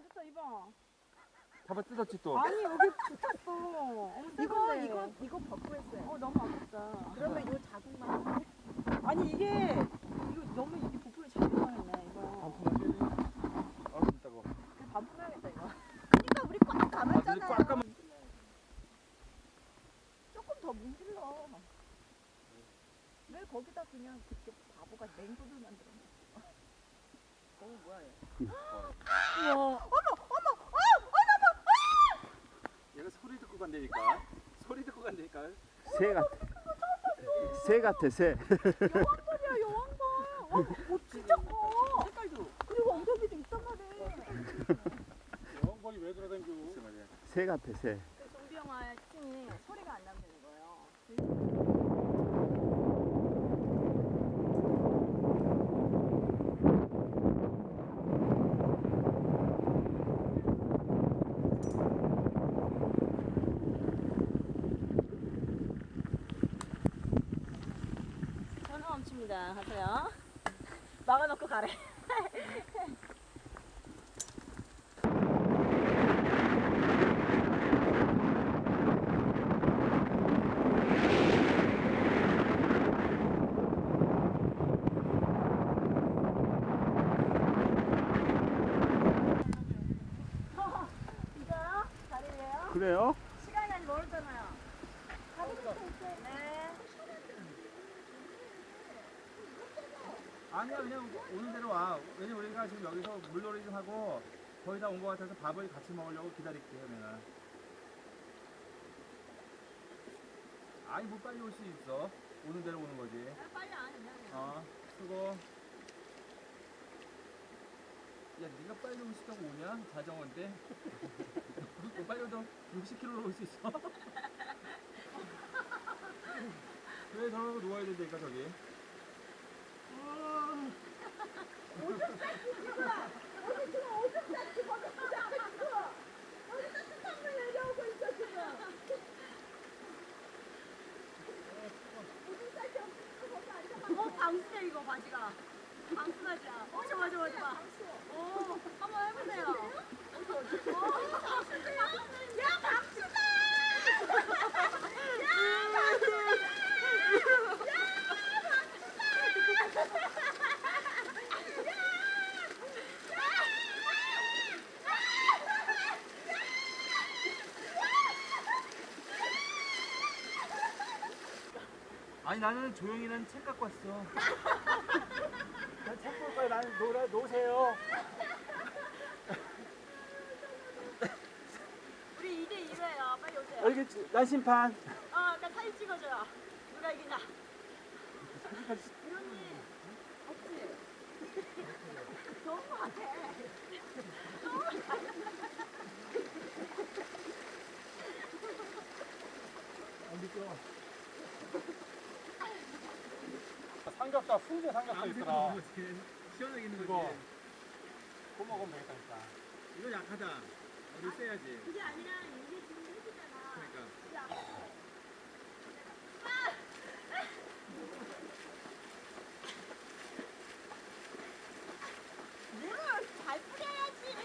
좋다 이봐. 잡아 뜯었지 또. 아니 여기 붙었어. 어머 이거 세상에. 이거 이거 벗고 했어요. 어 너무 아깝다. 그러면 요 자국만 아니 이게 이거 너무 이게 부풀이 잘 들어가겠네 이거. 얼음 있다고. 그냥 반품해야겠다 이거. 그러니까 우리 꽉 아, 감았잖아요. 꽉 감아. 조금 더 문질러. 왜 거기다 그냥 그렇게 바보가 냉소를 만들어? 어 뭐야 얘? 우와. 얘가 소리 듣고 간다니까. 소리 듣고 간다니까. 새 같아. 새 같아, 새. 여왕벌이야 여왕벌. 어, 어 진짜 커. 색깔도. 그리고 엉덩이도 있단 말이야. 영벌이 왜 돌아다니고? 새 같아, 새. 그 좀비 영화의 특징이 소리가 안 나면 되는 거예요. 전화 멈춥니다. 하세요. 막아놓고 가래. 그래요? 시간이 아직 멀었잖아요. 네. 아니야 그냥 오는 대로 와. 왜냐 면 우리가 지금 여기서 물놀이 좀 하고 거의 다 온 것 같아서 밥을 같이 먹으려고 기다릴게요 내가. 아니 뭐 빨리 올 수 있어. 오는 대로 오는 거지. 빨리 안 해요. 어 수고. 야 네가 빨리 올 수 있다고 오냐? 자정원데. 너 빨리 오도 60km로 올 수 있어. 왜 저러고 누워야 된다니까 저기. 어, 방수네 이거 바지가. 방수 바지야. 어, 저 맞아, 맞아, 맞아. 어, 한번 해보세요. 어디, 어디? 어, 방수세요? 야, 방수다! 야, 방수다! 아니 나는 조용히는 책 갖고 왔어. 난책 볼 거야. 나는 놀아 노세요. 우리 2대 1회요. 빨리 오세요. 여기 난심판. 어, 나 사진 찍어줘요. 누가 이기나. 이런이 없지? 너무하네. 삼겹살 훈제 삼겹살 있더라. 시원하게 있는 이거 거지. 그거 먹으면 되겠다니까. 이거 약하다. 우리 세야지. 그게 아니라 이게 지금 해주잖아. 그러니까. 물을 잘 뿌려야지.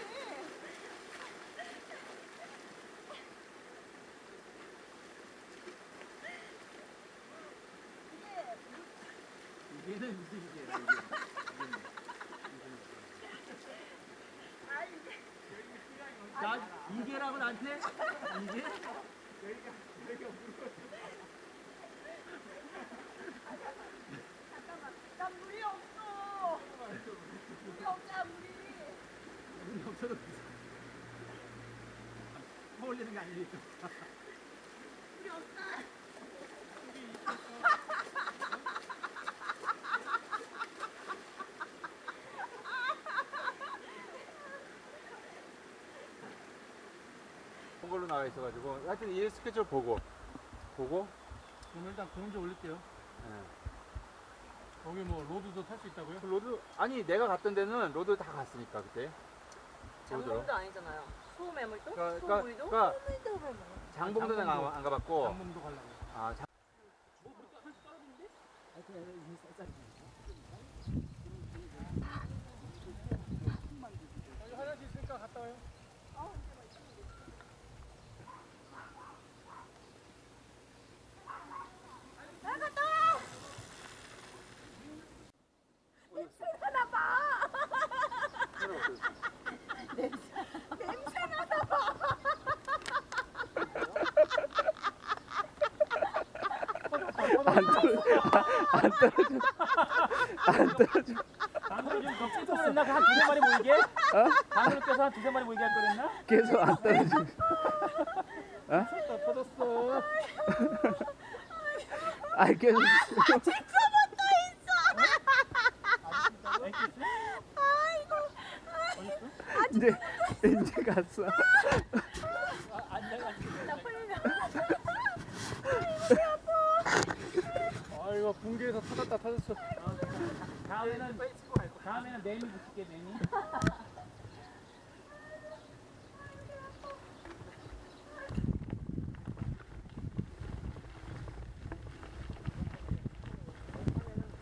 이게는 무슨 이게? 나 이게라고 나한테? 이게? 잠깐만. 나 물이 없어. 물이 없잖아, 물이. 우리 없어도 퍼올리는 게 아니니까. 물이 없다. 그런 걸로 나와 있어가지고 하여튼 이 스케줄 보고 보고 오늘 일단 공지 올릴게요. 예. 거기 뭐 로드도 탈 수 있다고요? 그 로드 아니 내가 갔던 데는 로드 다 갔으니까 그때 로드로 장롱도 아니잖아요. 소매물도? 그러니까, 그러니까, 소물도? 그러니까 홈인더블 장봉도는 안, 안 가봤고 장범도 가려고. 아 장, 화장실 있으니까 안 떨어져. 안 떨어져. 안. 방금 지금 더 껴서 그랬나? 한 두세 마리 모이게? 어? 방금 껴서 한 두세 마리 모이게 할 거랬나? 계속 안 떨어져. 터졌다 터졌어. 아 계속. 이제 이제 갔어. 아 이거 붕괴에서 터졌다 터졌어. 다음에는 다음에는 내미 붙일게 내미.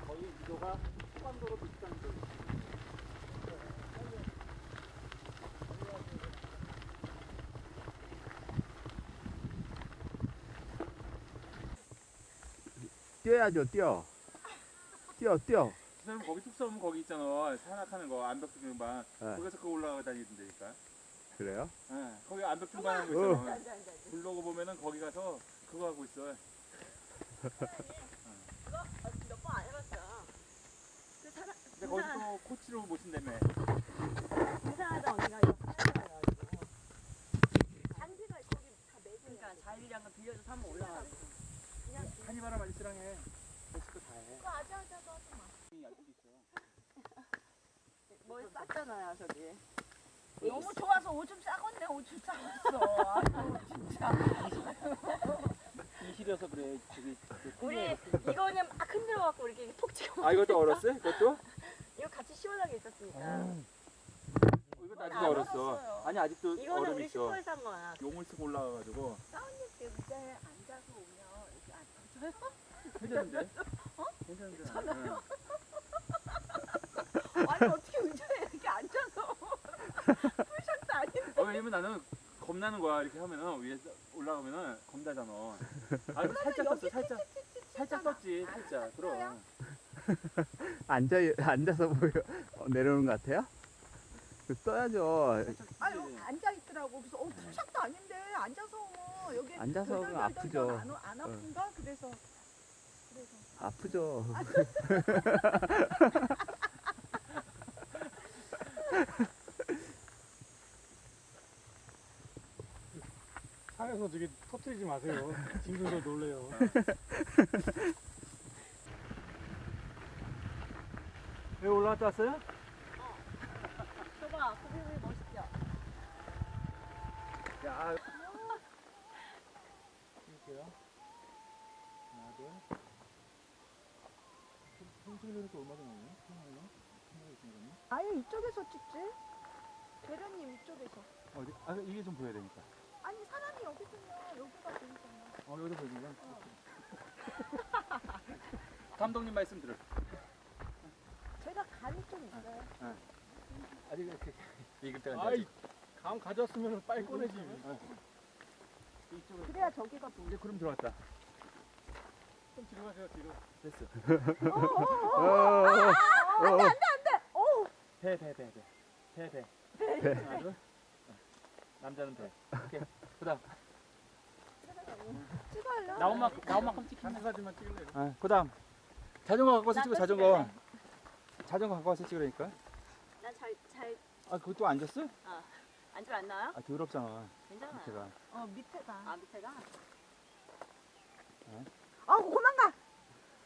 거의 위도가 후반도로 비슷한 데. 뛰어야죠 뛰어. 뛰어 뛰어. 선생님 거기 뚝 서면 거기 있잖아 산악하는 거 암벽 등반 네. 거기서 그거 올라가 다니던데니까 그래요? 예 거기 암벽 등반 하는 거 있잖아 블로그 보면은 거기 가서 그거 하고 있어 몇번 안 해봤어요. 그 사람 근데 거기 또 코치로 모신다며 이상하다 언니가 이거 하잖아요. 단지가 거기 다 매진. 그러니까 자율량을 빌려줘서 한번 올라가고. 한이바람 아저씨랑 해 멋있고 다해 그 아자아자도 하지 마. 아직도 있어 뭐 쌌잖아요 저기. 너무 좋아서 오줌 싸건데 오줌 싸갔어. 진짜. 이실여서 그래 저기 우리 이거는 막 흔들어 갖고 이렇게 톡 치고. 아 이것도 얼었어? 이것도? 이거 같이 시원하게 있었으니까. 어, 이거 나중에 안 얼었어 얼었어요. 아니 아직도 이거는 얼음 우리 있어 슈퍼에서 한 거야. 용을 쓰고 올라가가지고 사원님 의자에 앉아서 오면 이렇게 앉아서요? 괜찮은데? 괜찮은데? 응. 아니 어떻게 의자에 이렇게 앉아서 풀샷도 아닌데. 어, 왜냐면 나는 겁나는 거야 이렇게 하면은 위에 올라가면은 겁나잖아 아 살짝 떴어 살짝 살짝 떴지 살짝 그럼 앉아 앉아서 보여 어, 내려오는 것 같아요? 그 떠야죠. 아유 앉아 있더라고. 그래서 어 풀샷도 아닌데 앉아서 여기 앉아서 덜덜덜덜 아프죠. 안, 안 아픈가? 그래서 그래서 아프죠. 산에서 저기 터뜨리지 마세요. 짐승들 놀래요. 왜 올라갔다 왔어요? 저봐 고객님 멋있죠? 야 이렇게요 하나 둘 평소에는 얼마 전에 하나요? 하나 있는 아예 이쪽에서 찍지? 대련님 이쪽에서. 어디? 아 이게 좀 보여야 되니까 아니 사람이 여기 있으면 여기가 보이잖아. 어 여기도 보이는구나 감독님 말씀 들어 제가 간이 좀 있어요. 아직 이렇게 익을 때가 아이 감 가져왔으면 빨리 꺼내지. 이쪽으로 그래야 저기가 보여. 이제 구름 들어왔다 좀 뒤로 가세요 뒤로. 됐어 어, 어, 어, 어. 배배배 배 배 배 배. 하나 둘 남자는 배 오케이 그다음 찍어요. 나온 만큼 나온 만큼 찍힌다 한 사진만 찍을래요. 아, 그다음 자전거 갖고 와서 찍어 자전거. 자전거 갖고 와서 찍으라니까. 난잘잘 아 그것도 앉았어? 앉 으면 안 나와요? 아 더럽잖아. 괜찮아요. 밑에가. 어 밑에가. 아 밑에가? 아 고만가.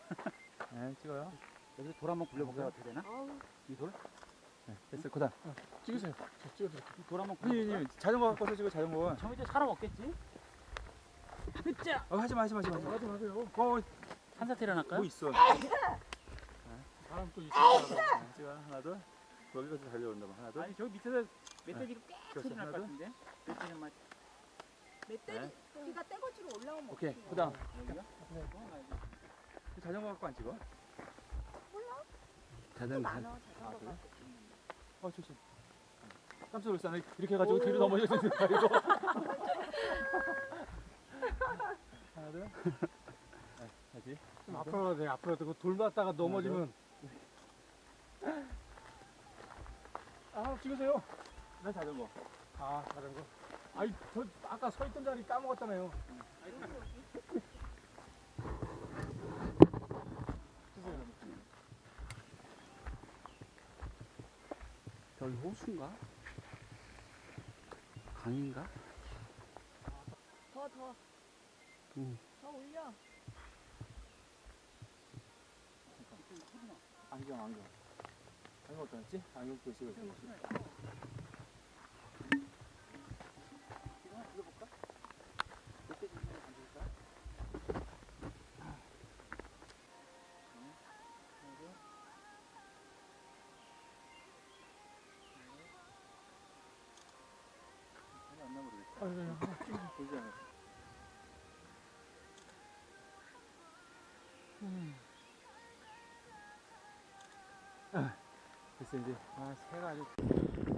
네 찍어요. 여기서 돌 한번 굴려볼까요? 어떻게 되나? 어우 이 돌? 네 됐어. 그다음 찍으세요. 저 찍어드릴게요. 이돌 한번 굴려. 자전거 갖고 와서 찍어 자전거. 저 밑에 사람 없겠지? 그쵸? 어 하지 마 하지 마 하지 마. 하지 마세요. 어 한사태 일어날까요? 뭐 있어? 사람 또 있어. 네, 찍어 하나 둘. 여기까지 달려온다 봐. 하나 둘. 아니 저 밑에서 멧돼지가 꽤. 소리 날 하나 것 둘. 같은데 멧돼지는 막 멧돼지가 떼거지로 올라오면 오케이. 어떡해요? 그다음 여기가? 그 자전거 갖고 안 찍어? 자전거. 많아 아 자전거가. 그래? 어 조심. 깜짝 놀랐어. 나 이렇게 해가지고 뒤로 넘어졌는데 이거. 하나 둘. 네, 다시. 좀 앞으로 가야 돼. 앞으로 가고 돌 맞다가 넘어지면. 아 한번 찍으세요. 나 자전거. 아 자전거. 아이 저 아까 서 있던 자리 까먹었잖아요. 여기 호수인가? 강인가? 더 더. 더 올려. 안경 안경. 안경 어떠지? 안경 끼고 찍을 됐어 이제. 아 새가 아주.